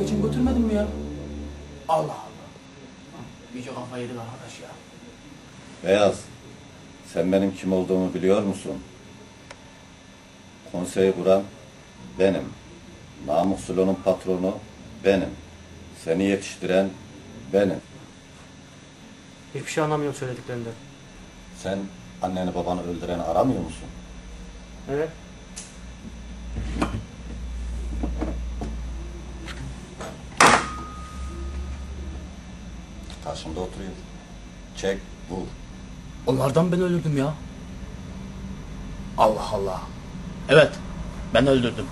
geçen götürmedin mi ya? Allah Allah. İyice kafayı yedik arkadaş ya. Beyaz, sen benim kim olduğumu biliyor musun? Konseyi kuran benim. Namık Sulo'nun patronu benim. Seni yetiştiren benim. Hiçbir şey anlamıyorum söylediklerinden. Sen anneni babanı öldüreni aramıyor musun? Evet. Çek, vur. Onlardan ben öldürdüm ya. Allah Allah. Evet, ben öldürdüm.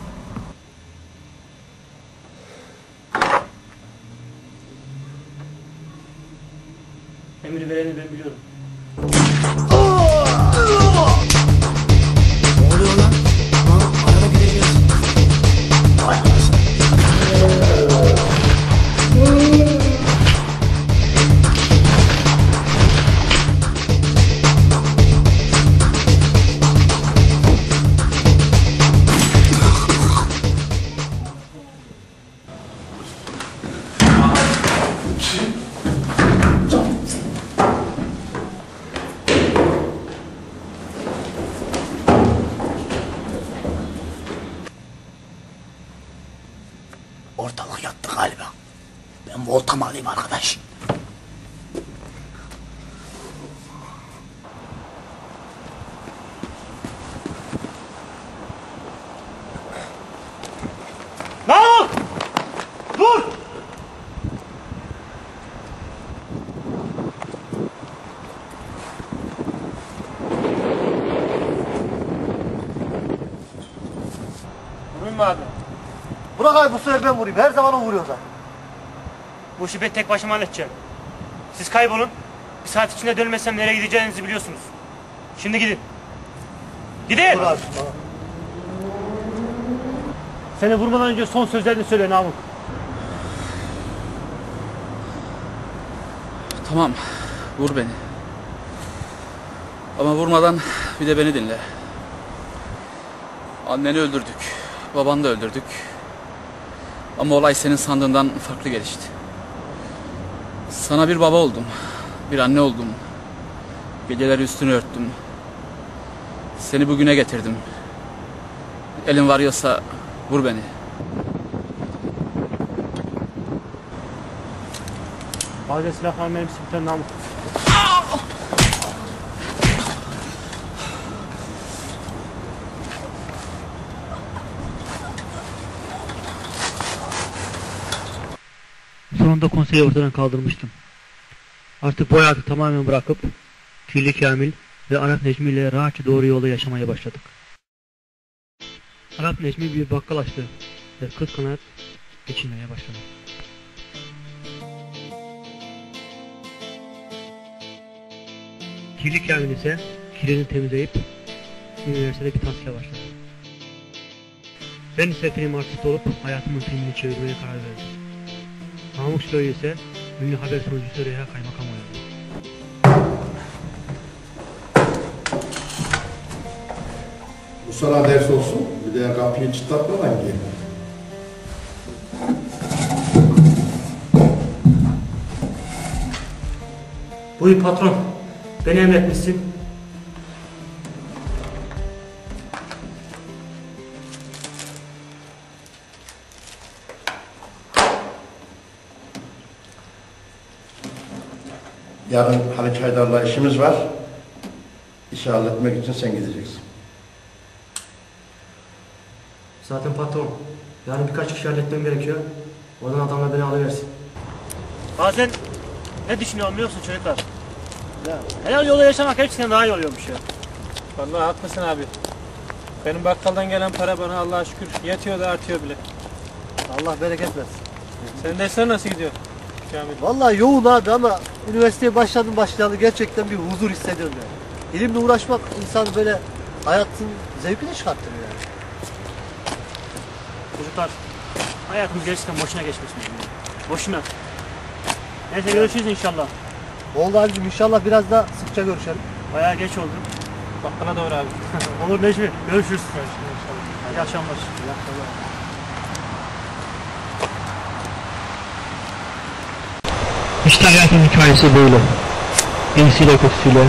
Emir vereni ben biliyorum. Ortalık yattı galiba. Ben voltamı alayım arkadaş. Namık! Dur! Mı abi? Burak abi bu sefer ben vurayım. Her zaman o vuruyor zaten. Bu işi ben tek başıma halledeceğim. Siz kaybolun. Bir saat içinde dönmezsem nereye gideceğinizi biliyorsunuz. Şimdi gidin. Gidin! Dur abi. Seni vurmadan önce son sözlerini söyle Namık. Tamam, vur beni. Ama vurmadan bir de beni dinle. Anneni öldürdük, babanı da öldürdük. Ama olay senin sandığından farklı gelişti. Sana bir baba oldum, bir anne oldum. Geceleri üstünü örttüm. Seni bugüne getirdim. Elin varıyorsa vur beni. Bazen silahlar benim biten Namık. Sonunda konseyi ortadan kaldırmıştım. Artık bu hayatı tamamen bırakıp Kirli Kamil ve Arap Necmi ile rahatça doğru yolda yaşamaya başladık. Arap Necmi bir bakkal açtı ve kız kanaat geçinmeye başladı. Kirli Kamil ise kirini temizleyip üniversitede bir tahsile başladı. Ben ise film artisti olup hayatımın filmini çevirmeye karar verdim. Süloy ise ünlü haber sunucusu Reha Kaymakam oynadı. Bu sana ders olsun. Bir de kapıyı çıtlatmadan gel. Buyur patron. Beni emretmişsin. Yarın Halit Haydar'la işimiz var. İşi halletmek için sen gideceksin. Zaten patron. Yarın birkaç kişi halletmem gerekiyor. Oradan adamlar beni alıversin. Bazen ne düşünüyorum biliyor musun çocuklar? Helal yolda yaşamak hepsinden daha iyi oluyormuş ya. Vallahi haklısın abi. Benim bakkaldan gelen para bana Allah'a şükür yetiyor da artıyor bile. Allah bereket versin. Senin dersler nasıl gidiyor? Kamil. Vallahi yoğun abi ama üniversiteye başladım başlayalı gerçekten bir huzur hissediyorum yani. İlimle uğraşmak insan böyle hayatın zevkini çıkartıyor yani. Çocuklar hayatımız gerçekten boşuna geçmesin. yani. Boşuna. Neyse görüşürüz inşallah. Oldu abicim inşallah biraz daha sıkça görüşelim. Bayağı geç oldu. Bakkala doğru abi. Olur Necmi. Görüşürüz. İyi akşamlar. İyi akşamlar. İşte hayatın hikayesi böyle. İyisiyle kötüsüyle,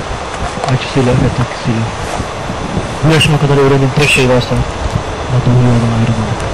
acısıyla ve tatlısıyla. Bu yaşıma kadar öğrendiğim tek şey varsa, doğru yoldan ayrılmamak.